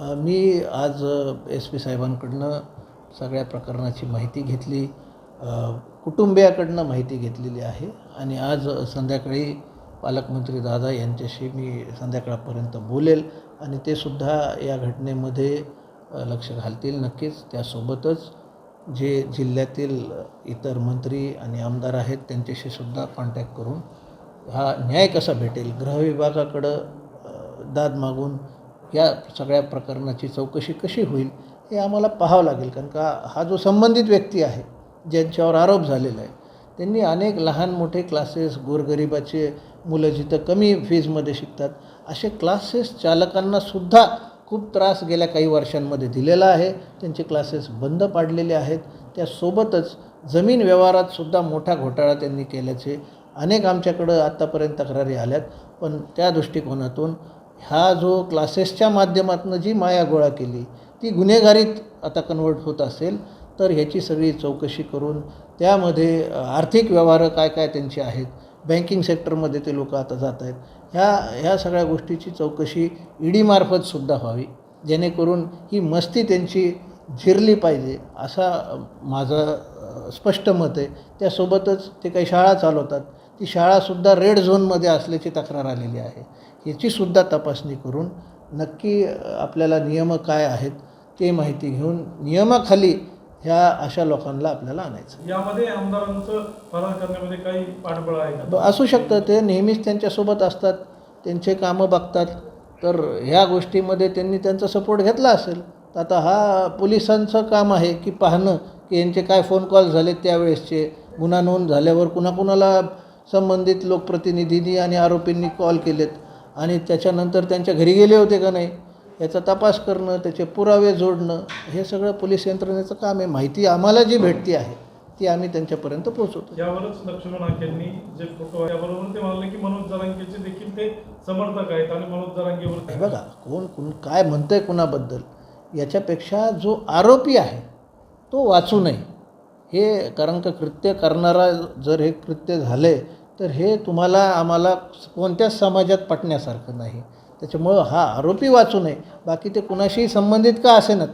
मी आज S P साहेबांकडनं सगळ्या प्रकरणाची माहिती घेतली. कुटुंबियाकडनं माहिती घेतलेली आहे. आणि आज संध्याकाळी पालकमंत्री दादा यांच्याशी मी संध्याकाळपर्यंत बोलेल. आणि ते सुद्धा या घटनेमध्ये लक्ष घालतील नक्कीच. त्यासोबतच जे जिल्ह्यातील इतर मंत्री आणि आमदार आहेत त्यांच्याशी सुद्धा कॉन्टॅक्ट करून हा न्याय कसा भेटेल? गृहविभागाकडं दाद मागून या सगळ्या प्रकरणाची चौकशी कशी होईल हे आम्हाला पाहावं लागेल. कारण का हा जो संबंधित व्यक्ती आहे ज्यांच्यावर आरोप झालेला आहे त्यांनी अनेक लहान मोठे क्लासेस गोरगरिबाचे मुलं जिथं कमी फीजमध्ये शिकतात असे क्लासेस चालकांनासुद्धा खूप त्रास गेल्या काही वर्षांमध्ये दिलेला आहे. त्यांचे क्लासेस बंद पाडलेले आहेत. त्यासोबतच जमीन व्यवहारातसुद्धा मोठा घोटाळा त्यांनी केल्याचे अनेक आमच्याकडं आत्तापर्यंत तक्रारी आल्यात. पण त्या दृष्टिकोनातून हा जो क्लासेसच्या माध्यमातून जी माया गोळा केली ती गुन्हेगारीत आता कन्वर्ट होत असेल तर ह्याची सगळी चौकशी करून त्यामध्ये आर्थिक व्यवहार काय काय त्यांचे आहेत बँकिंग सेक्टरमध्ये ते लोक आता जात आहेत ह्या ह्या सगळ्या गोष्टीची चौकशी ईडीमार्फत सुद्धा व्हावी जेणेकरून ही मस्ती त्यांची झिरली पाहिजे असा माझं स्पष्ट मत आहे. त्यासोबतच ते काही शाळा चालवतात ती शाळासुद्धा रेड झोनमध्ये असल्याची तक्रार आलेली आहे. याचीसुद्धा तपासणी करून नक्की आपल्याला नियम काय आहेत ते माहिती घेऊन नियमाखाली ह्या अशा लोकांना आपल्याला आणायचं. यामध्ये आमदारांचं फरार करण्यामध्ये काही पाठबळ आहे का? असू शकतं. ते नेहमीच त्यांच्यासोबत असतात त्यांचे कामं बघतात. तर ह्या गोष्टीमध्ये त्यांनी त्यांचा सपोर्ट घेतला असेल तर आता हा पोलिसांचं काम आहे की पाहणं की यांचे काय फोन कॉल झाले त्यावेळेसचे गुन्हा नोंद झाल्यावर कुणाकुणाला संबंधित लोकप्रतिनिधींनी आणि आरोपींनी कॉल केलेत. आणि त्याच्यानंतर त्यांच्या घरी गेले होते का नाही याचा तपास करणं त्याचे पुरावे जोडणं हे सगळं पोलीस यंत्रणेचं काम आहे. माहिती आम्हाला जी भेटती आहे ती आम्ही त्यांच्यापर्यंत पोहोचवतो. यावरच लक्ष्मण जे फोटो ते म्हणाले की मनोज जरांगेचे देखील ते समर्थक आहेत आणि मनोज हे जरांगेवर बघा कोण कोण काय म्हणतंय कुणाबद्दल याच्यापेक्षा जो आरोपी आहे तो वाचू नये. हे कारण का कृत्य करणारा जर हे कृत्य झाले तर हे तुम्हाला आम्हाला कोणत्याच समाजात पटण्यासारखं नाही. त्याच्यामुळं हा आरोपी वाचू नये. बाकी ते कुणाशीही संबंधित का असेनात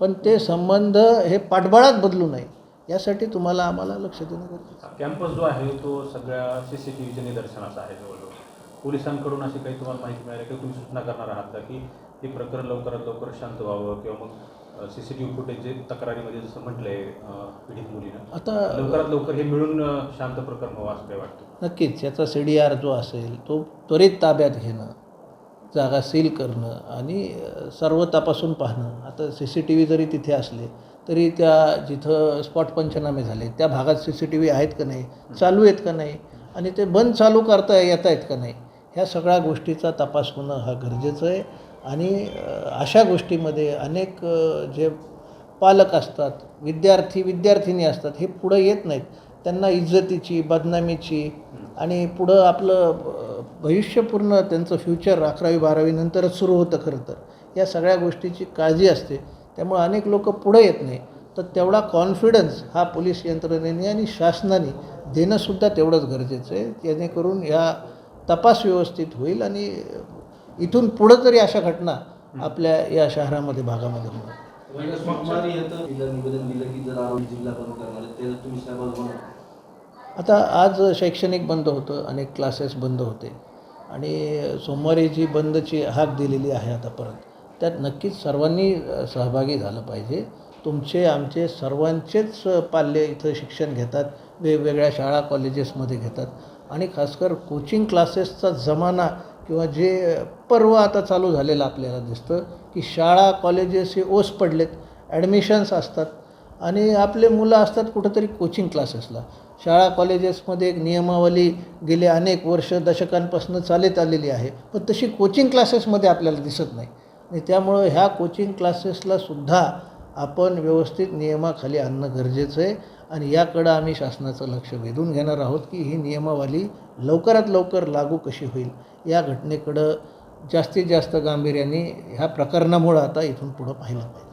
पण ते संबंध हे पाठबळात बदलू नये. यासाठी तुम्हाला आम्हाला लक्ष देणं गरजेचं कॅम्पस जो आहे तो सगळ्या सी सी टी व्हीच्या निदर्शनाचा आहे जवळजवळ. पोलिसांकडून अशी काही तुम्हाला माहिती मिळाली काही तुम्ही सूचना करणार आहात का की हे प्रकरण लवकरात लवकर शांत व्हावं किंवा मग C C T V footage जे तक्रारीमध्ये जसं म्हटलं आहे पीडित मुलीनं. आता लवकरात लवकर हे मिळून शांत प्रकरण व्हावं असं काय वाटतं? नक्कीच. याचा सी डी आर जो असेल तो त्वरित ताब्यात घेणं जागा सील करणं आणि सर्व तपासून पाहणं. आता सी सी टी व्ही जरी तिथे असले तरी त्या जिथं स्पॉट पंचनामे झाले त्या भागात सी सी टी व्ही आहेत का नाही चालू आहेत का नाही आणि ते बंद चालू करता येत आहेत का नाही ह्या सगळ्या गोष्टीचा तपास होणं हा गरजेचं आहे. आणि अशा गोष्टीमध्ये अनेक जे पालक असतात विद्यार्थी विद्यार्थिनी असतात हे पुढं येत नाहीत. त्यांना इज्जतीची बदनामीची आणि पुढं आपलं भविष्यपूर्ण त्यांचं फ्युचर अकरावी बारावीनंतरच सुरू होतं खरं तर. या सगळ्या गोष्टीची काळजी असते. त्यामुळे अनेक लोक पुढं येत नाही. तर तेवढा कॉन्फिडन्स हा पोलीस यंत्रणेने आणि शासनाने देणंसुद्धा तेवढंच गरजेचं आहे. जेणेकरून ह्या तपास व्यवस्थित होईल आणि इथून पुढं तरी अशा घटना आपल्या या शहरामध्ये भागामध्ये होणार. सोमवारी येतं तिला निवेदन दिलं की जर आरोग्य जिल्हा बंद करणार आहे, त्याला तुम्ही साहेबाला म्हणा आता आज शैक्षणिक बंद होतं अनेक क्लासेस बंद होते. आणि सोमवारी जी बंदची हाक दिलेली आहे आता परत त्यात नक्कीच सर्वांनी सहभागी झालं पाहिजे. तुमचे आमचे सर्वांचेच पाल्य इथं शिक्षण घेतात वेगवेगळ्या शाळा कॉलेजेसमध्ये घेतात. आणि खासकर कोचिंग क्लासेसचा जमाना किंवा जे पर्व आता चालू झालेलं आपल्याला दिसतं की शाळा कॉलेजेस हे ओस पडलेत ॲडमिशन्स असतात आणि आपले मुलं असतात कुठंतरी कोचिंग क्लासेसला शाळा कॉलेजेसमध्ये एक नियमावली गेले अनेक वर्ष दशकांपासून चालत आलेली आहे पण तशी कोचिंग क्लासेसमध्ये आपल्याला दिसत नाही. आणि त्यामुळं ह्या कोचिंग क्लासेसला सुद्धा आपण व्यवस्थित नियमाखाली आणणं गरजेचं आहे. आणि याकडं आम्ही शासनाचं लक्ष वेधून घेणार आहोत की ही नियमावली लवकरात लवकर लागू कशी होईल. या घटनेकडं जास्तीत जास्त गांभीर्याने ह्या प्रकरणामुळं आता इथून पुढं पाहिलं पाहिजे.